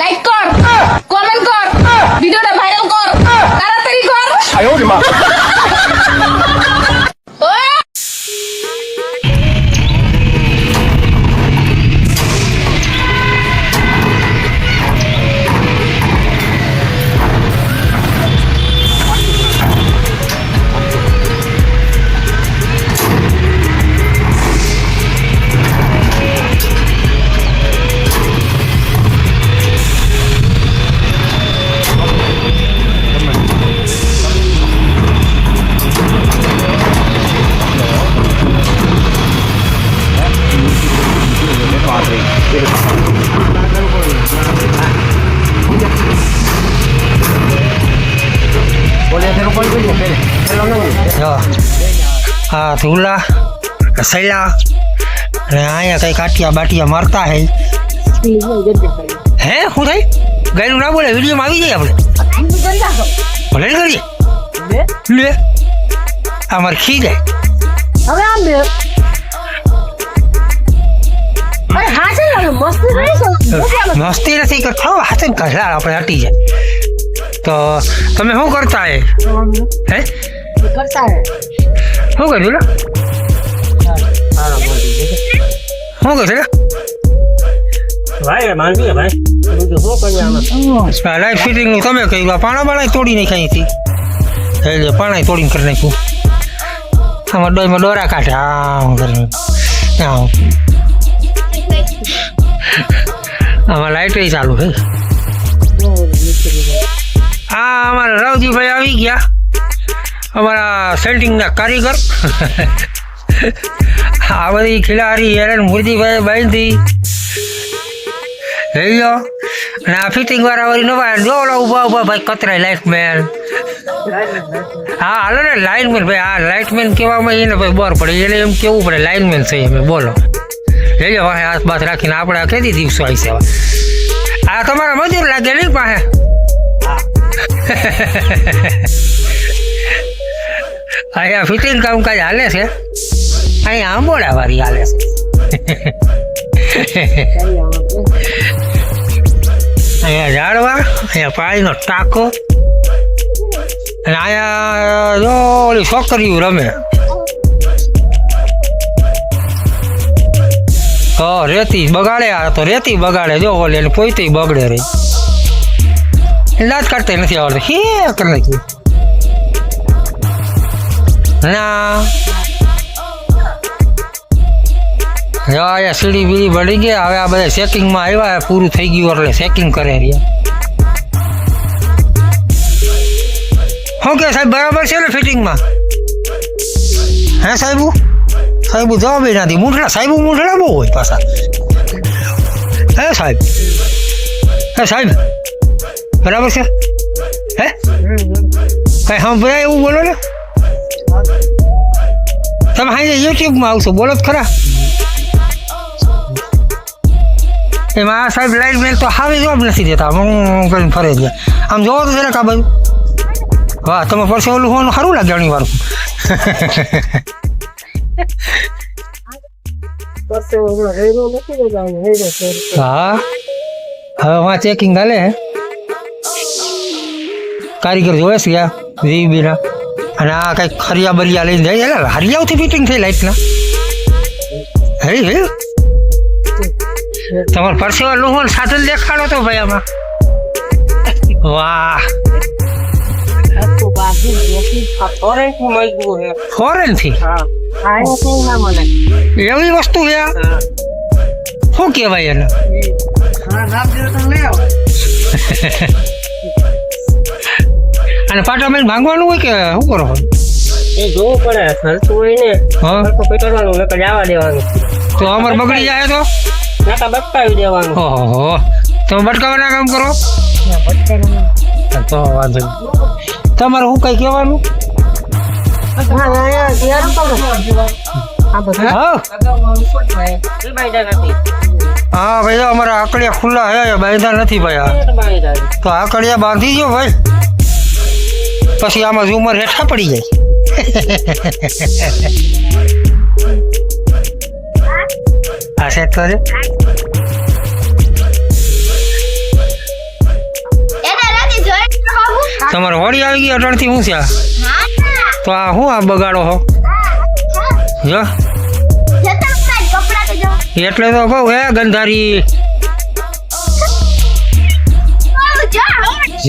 Like কর? Comment কর ভিডিওটা ভাইরাল কর তাড়াতাড়ি কর। આ ધૂલા સૈલા અને અહીંયા કઈ કાટિયા બાટિયા મારતા હે. હે શું થાય? ગાયનું ના બોલે વિડીયોમાં આવી જાય આપણે. ભલે કરીએ લે. આ મારે ખી જાય. હવે આમ બે અરે હા મસ્તી નથી કરતો હાથે કસલા આપણે હટી જાય. તો તમે શું કરતા હે? હે કરતા હે શું કર્યું શું કર્યું લે ભાઈ લાઈટ ફિટિંગનું તમે કહ્યું પાણા બાણા તોડી નાખ્યા અહીંથી. એટલે પાણા તોડીને કરી નાખ્યું. આમાં ડોયમાં દોરા કાઢે આમ કરીને. આમ. આમાં લાઇટ ચાલુ છે. આ અમારા રાવજીભાઈ આવી ગયા. અમારા સેન્ટિંગના કારીગર. આ બધી ખિલાડી હેરન મુરજીભાઈ બાંધી. લઈ લો. અને આ ફિટિંગ વાળા વળી નવા જો ઓલા ઊભા ઊભા ભાઈ કતરાય લાઈટ મેન હા, હાલો ને લાઇનમેન ભાઈ, આ લાઇટમેન કહેવામાં એને ભાઈ બર પડે. એને એમ કેવું પડે લાઇનમેન છે અમે બોલો. લઈ પાસે આસપાસ રાખીને આપણે કેદી દિવસો આવી સેવા. આ તમારા મજૂર લાગે નહીં પાસે અહીંયા ફિટિંગ કામકાજ હાલે છે? અહીંયા આંબોડા વાળી હાલે છે. અહીંયા ઝાડવા અહીંયા પાણીનો ટાંકો અને અહીંયા જો ઓલી છોકરીઓ રમે. તો રેતી બગાડે આ તો રેતી બગાડે જો ઓલી અને પોતે બગડે રહી દાંત કાઢતા નથી આવડતો. હે, કરી નાખ્યું. ના. યા સીડી બીડી બળી ગયા. હવે આ બધા ચેકિંગમાં આવ્યા પૂરું થઈ ગયું એટલે ચેકિંગ કરે રહ્યા. શું કે સાહેબ, બરાબર છે ને ફિટિંગમાં? હે સાહેબુ? સાહેબુ જવાબ નથી. મૂઠડા સાહેબ મૂઠડા બહુ હોય પાછા. હે, સાહેબ? હે, સાહેબ? બરાબર છે? હે? કઈ સંભળાય એવું બોલો ને? તમે હા યુટ્યુબમાં આવશો. બોલો જ ખરા. એમાં આ સાહેબ લાઈટ મેલ તો હાવી જવાબ નથી દેતા. હું કરીને ફરે છે આમ જોવો તો જરાક આ બાજુ. વાહ, તમે પરસે ઓલું હોવાનું સારું લાગે ઘણી વાર હા હવે વાં ચેકિંગ હાલે હે કારીગર જોવે છે યા જીબીના અને આ કંઈક ખરિયા બરિયા લઈને જાય એટલે હરિયાવથી ફિટિંગ થઈ લાઈટના હે હે તમારે પરસેવા લોહો સાધન દેખાડો તો ભાઈ આમાં વાહ આખું બાકી જોખી ઓરેન્જનું માંગ્યું છે ફોરેનથી હા આ કઈ ના મને એવી વસ્તુ છે? શું કહેવાય એને? તો અને પાટા મેં ભાંગવાનું હોય કે શું કરો એ જોવું પડે હલતું હોય ને હા. હલકું નકર જવા દેવાનું. તો અમારે બગડી જાય તો? નકર બટકાવી દેવાનું. ઓહો. તમે બટકાવાના કામ કરો? તો વાંધો તમારે શું કઈ કહેવાનું? હા ભાઈ અમારા આકડિયા ખુલ્લા હે બાંધ્યા નથી ભાઈ તો આકડિયા બાંધી જો ભાઈ. પછી આમાં ઝુમર હેઠા પડી જાય. આ સેટ કરે. તમારો વળી આવી ગઈ અઢારથી હું છે તો આ શું આ બગાડો હો? જો એટલે તો કહું, હે ગંધારી?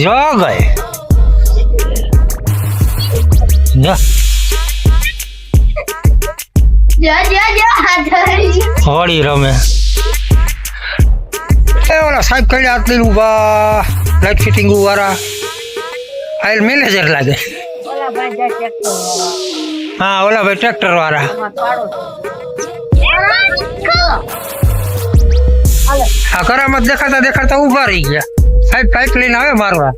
જો ગઈ. જો હોળી રમે. એ ઓલા સાહેબ કઈ આટલી ઊભા લાઈટ ફિટિંગ વાળા. આયલ મેનેજર લાગે. હા ઓલા ભાઈ ટ્રેક્ટર વાળા. હા કરામત દેખાતા દેખાતા ઊભા રહી ગયા. સાહેબ પાઇપ લઈને આવે મારવા?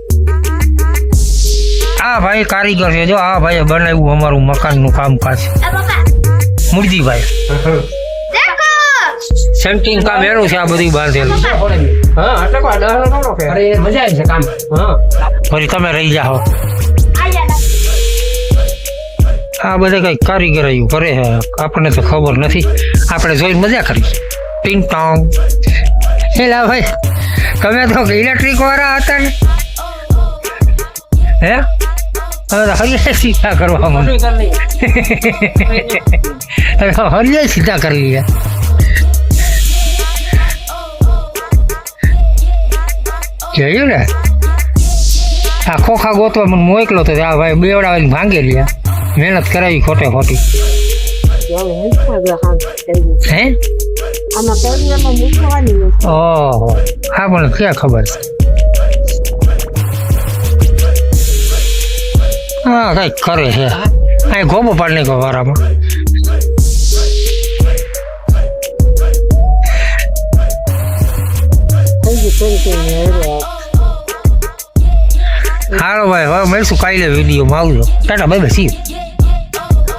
આ ભાઈ કારીગર છે જો આ ભાઈ બનાવ્યું અમારું મકાનનું કામકાજ. મુરજીભાઈ. સેન્ટિંગ કામ એનું છે આ બધું બાંધેલું. હા મજા આવી છે કામ. હા. ફરી તમે રહી જાઓ. આ બધા કંઈ કારીગર આવ્યું કરે છે આપણને તો ખબર નથી. આપણે જોઈને મજા કરી. ટિંગ ટોંગ. એલા ભાઈ તમે તો ઇલેક્ટ્રિક વાળા હતા ને? હે? હરિયા સીધા કરવા મને હરિયા સીધા કરી લીધા. જોયું ને? આ ખોખા ગોતવા મને મોકલો તો આ ભાઈ બેવડાવીને ભાંગી રહ્યા મહેનત કરાવી ખોટે ખોટી. હે. ઓહો હા પણ ક્યાં ખબર છે? હા કંઈક કરે છે. અહીં ગોબો પાડ નહીં વારામાં. હારો હાલો ભાઈ હવે મળીશું કાલે વિડીયોમાં. આવજો. ટાટા બાય બાય સી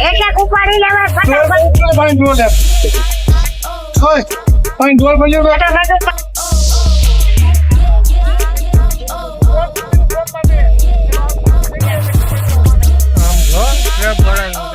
એક ઉપાડી લેવા ફટાફટ જો ટ્રેપ ભરાય